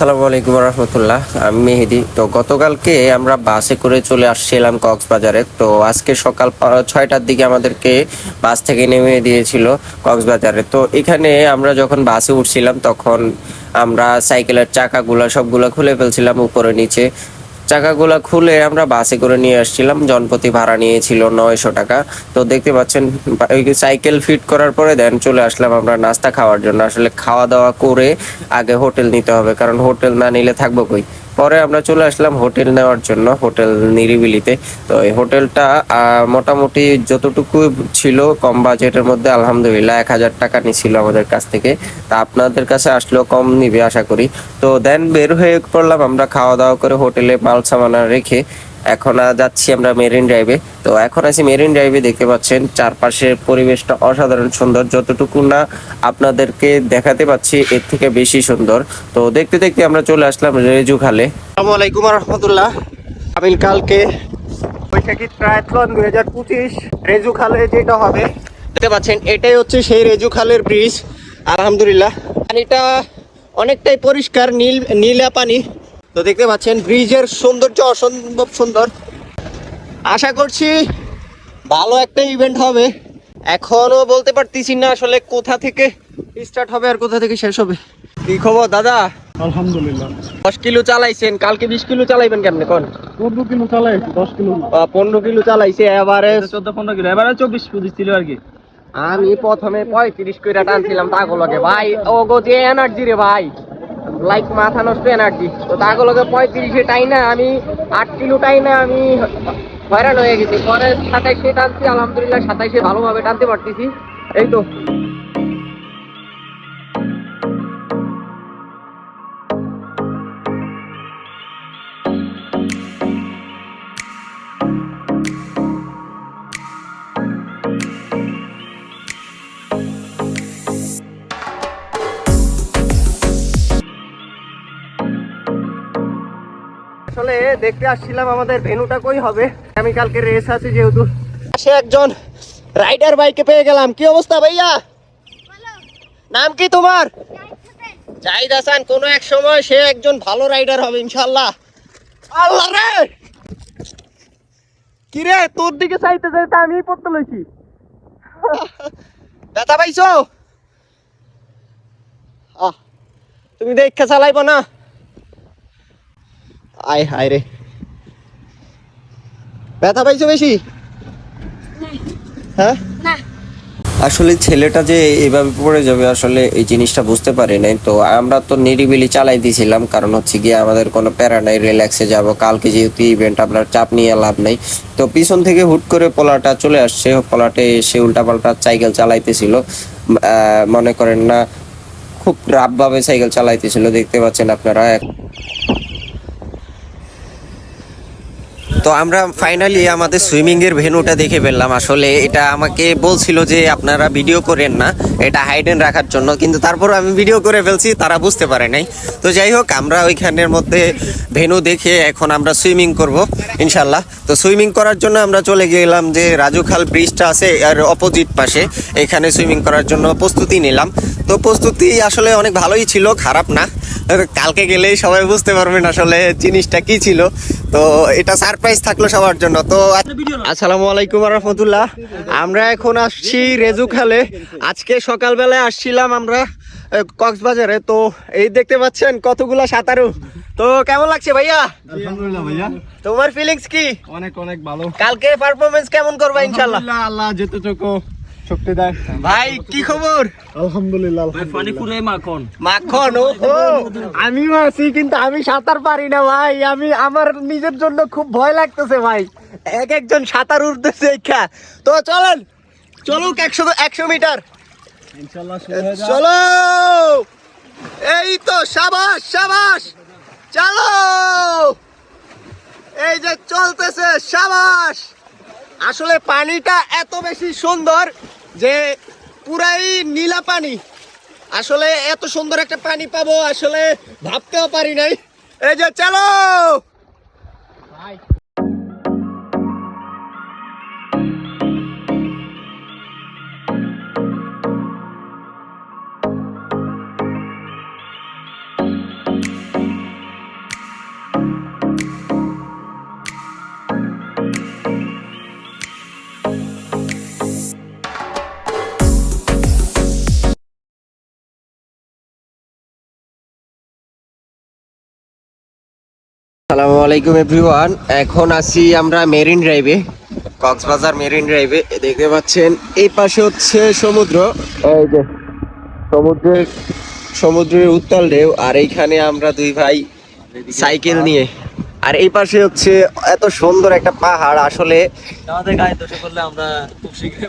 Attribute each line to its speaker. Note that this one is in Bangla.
Speaker 1: আসসালামু আলাইকুম রহমতুল্লাহ। আমি মেহেদি। তো গতকালকে আমরা বাসে করে চলে আসছিলাম কক্সবাজারে। তো আজকে সকাল ছয়টার দিকে আমাদেরকে বাস থেকে নেমে দিয়েছিল কক্সবাজারে। তো এখানে আমরা যখন বাসে উঠছিলাম, তখন আমরা সাইকেলের চাকাগুলো সবগুলো খুলে ফেলছিলাম উপরে, নিচে। চাকাগুলা খুলে আমরা বাসে করে নিয়ে আসছিলাম। জনপতি ভাড়া নিয়েছিল নয়শো টাকা। তো দেখতে পাচ্ছেন সাইকেল ফিট করার পরে দেন চলে আসলাম আমরা নাস্তা খাওয়ার জন্য। আসলে খাওয়া দাওয়া করে আগে হোটেল নিতে হবে, কারণ হোটেল না নিলে থাকব কই? পরে আমরা চলে আসলাম হোটেল নেওয়ার জন্য, হোটেল নিরিবিলিতে। তো এই হোটেলটা মোটামুটি যতটুকু ছিল কম বাজেটের মধ্যে, আলহামদুলিল্লাহ এক হাজার টাকা নিছিল আমাদের কাছ থেকে। তা আপনাদের কাছে আসলেও কম নিবে, আশা করি। তো দেন বের হয়ে পড়লাম আমরা খাওয়া দাওয়া করে হোটেলে মাল সামানা রেখে। এখন যাচ্ছি আমরা মেরিন ড্রাইভে। তো এখন আছি মেরিন ড্রাইভে, দেখতে পাচ্ছেন চারপাশের পরিবেশটা অসাধারণ সুন্দর। যতটুকু না আপনাদেরকে দেখাতে পাচ্ছি, এর থেকে বেশি সুন্দর। তো দেখতে দেখতে আমরা চলে আসলাম রেজু খালে আসসালামু আলাইকুম রহমতুল্লাহ। আমি কালকে বৈশাখী ট্রায়াথলন দুই হাজার পঁচিশ রেজু খালে যেটা হবে, দেখতে পাচ্ছেন, এটাই হচ্ছে সেই রেজু খালের ব্রিজ আলহামদুলিল্লাহ। পানিটা অনেকটাই পরিষ্কার, নীল, নীলা পানি। তো দেখতে পাচ্ছেন ব্রিজের সৌন্দর্য অসম্ভব সুন্দর। আশা করছি ভালো একটা ইভেন্ট হবে। এখনও বলতে পারতেছি না আসলে কোথা থেকে স্টার্ট হবে আর কোথা থেকে শেষ হবে। কি খবর দাদা?
Speaker 2: আলহামদুলিল্লাহ।
Speaker 1: দশ কিলো চালাইছেন কালকে বিশ কিলো চালাইবেন কেমনে কোন?
Speaker 2: পনেরো কিলো চালাইছি দশ কিলো
Speaker 1: পনেরো কিলো চালাইছে এবারে
Speaker 2: চোদ্দ পনেরো কিলো এবারে চব্বিশ পঁচিশ ছিল আর কি।
Speaker 1: আমি প্রথমে পঁয়ত্রিশ করে টানছিলাম তাগুলোকে ভাই ও গো যে এনার্জি রে ভাই। লাইক মাথা নষ্ট এনার্জি তো তাগুলোকে পঁয়ত্রিশে টাই না, আমি আট কিলো টাই না, আমি হয়রান হয়ে গেছি। পরে সাতাইশে টানছি, আলহামদুলিল্লাহ সাতাইশে ভালোভাবে টানতে পারতেছি। এই তো। আসলে দেখতে আসছিলাম আমাদের ভেনুটা কই হবে? আমি কালকে রেস আছে যেহেতু। সে একজন রাইডার বাইকে পেয়ে গেলাম। কি অবস্থা ভাইয়া? নাম কি তোমার? জাহিদ হাসান কোনো এক সময় সে একজন ভালো রাইডার হবে ইনশাল্লাহ আল্লাহ রে! কি রে তোর দিকে চাইতে চাইতে আমি পড়তে লইছি। ব্যথা পাইছো? আহ তুমি দেখে চালাইব না। আয় হায় রে। ব্যথা পাইছো বেশি? হ্যাঁ?
Speaker 3: না।
Speaker 1: আসলে ছেলেটা যে এভাবে পড়ে যাবে আসলে এই জিনিসটা বুঝতে পারি নাই। তো আমরা তো নিরিবিলি চালাই দিয়েছিলাম কারণ হচ্ছে গিয়ে আমাদের কোনো প্যারা নাই রিল্যাক্সে যাব। কালকে যেহেতু ইভেন্ট আপনার চাপ নিয়ে লাভ নেই। তো পিছন থেকে হুট করে পোলাটা চলে আসছে। পোলাটে সে উল্টাপাল্টা সাইকেল চালাইতেছিল। মনে করেন না খুব রাফভাবে সাইকেল চালাইতেছিল দেখতে পাচ্ছেন আপনারা। তো আমরা ফাইনালি আমাদের সুইমিং এর ভেনুটা দেখে ফেললাম। আসলে এটা আমাকে বলছিল যে আপনারা ভিডিও করেন না, এটা হাইডেন রাখার জন্য, কিন্তু তারপর আমি ভিডিও করে ফেলছি, তারা বুঝতে পারে নাই। তো যাই হোক, আমরা ওইখানের মধ্যে ভেনু দেখে এখন আমরা সুইমিং করব ইনশাল্লাহ তো সুইমিং করার জন্য আমরা চলে গেলাম যে রাজুখাল ব্রিজটা আছে আর অপোজিট পাশে। এখানে সুইমিং করার জন্য প্রস্তুতি নিলাম। তো প্রস্তুতি আসলে অনেক ভালোই ছিল, খারাপ না। কালকে গেলেই সবাই বুঝতে পারবেন আসলে জিনিসটা কি ছিল। তো এটা সারপ্রাইজ থাকল সবার জন্য। তো আসসালামু আলাইকুম রহমতুল্লাহ। আমরা এখন আসছি রেজু খালে। আজকে সকালবেলায় আসছিলাম আমরা কক্সবাজারে। তো এই দেখতে পাচ্ছেন কতগুলা সাঁতারু। তো কেমন লাগছে ভাইয়া?
Speaker 2: আলহামদুলিল্লাহ ভাইয়া।
Speaker 1: তোমার ফিলিংস কি?
Speaker 2: অনেক অনেক ভালো।
Speaker 1: কালকে পারফরমেন্স কেমন করবা ইনশাল্লাহ
Speaker 2: আল্লাহ যেতে চোখো শক্তি দেয়
Speaker 1: ভাই কি খবর?
Speaker 2: আলহামদুলিল্লাহ
Speaker 4: পানিপুরে মাখন।
Speaker 1: মাখন ও আমি আছি কিন্তু আমি সাঁতার পারি না ভাই। আমি আমার নিজের জন্য খুব ভয় লাগতেছে ভাই। এক একজন সাঁতার উঠতেছে এখা তো চলেন চলুক একশো একশো মিটার।
Speaker 2: ইনশাআল্লাহ শুরু হয়ে যাক।
Speaker 1: চলো! এই তো সাবাস সাবাস! চলো! এই যে চলতেছে সাবাস! আসলে পানিটা এত বেশি সুন্দর যে পুরাই নীলা পানি। আসলে এত সুন্দর একটা পানি পাবো, আসলে ভাবতেও পারি নাই। এই যে, চলো! আসসালামু আলাইকুম এভরিওয়ান। এখন আছি আমরা মেরিন ড্রাইভে কক্সবাজার মেরিন ড্রাইভে। দেখতে পাচ্ছেন এই পাশে হচ্ছে সমুদ্র। এই যে সমুদ্রের সমুদ্রের উত্তাল ঢেউ আর এইখানে আমরা দুই ভাই সাইকেল নিয়ে। আর এই পাশে হচ্ছে এত সুন্দর একটা পাহাড় আসলে
Speaker 3: আমাদের গায়ে দোষে করলে আমরা খুব শীঘ্রই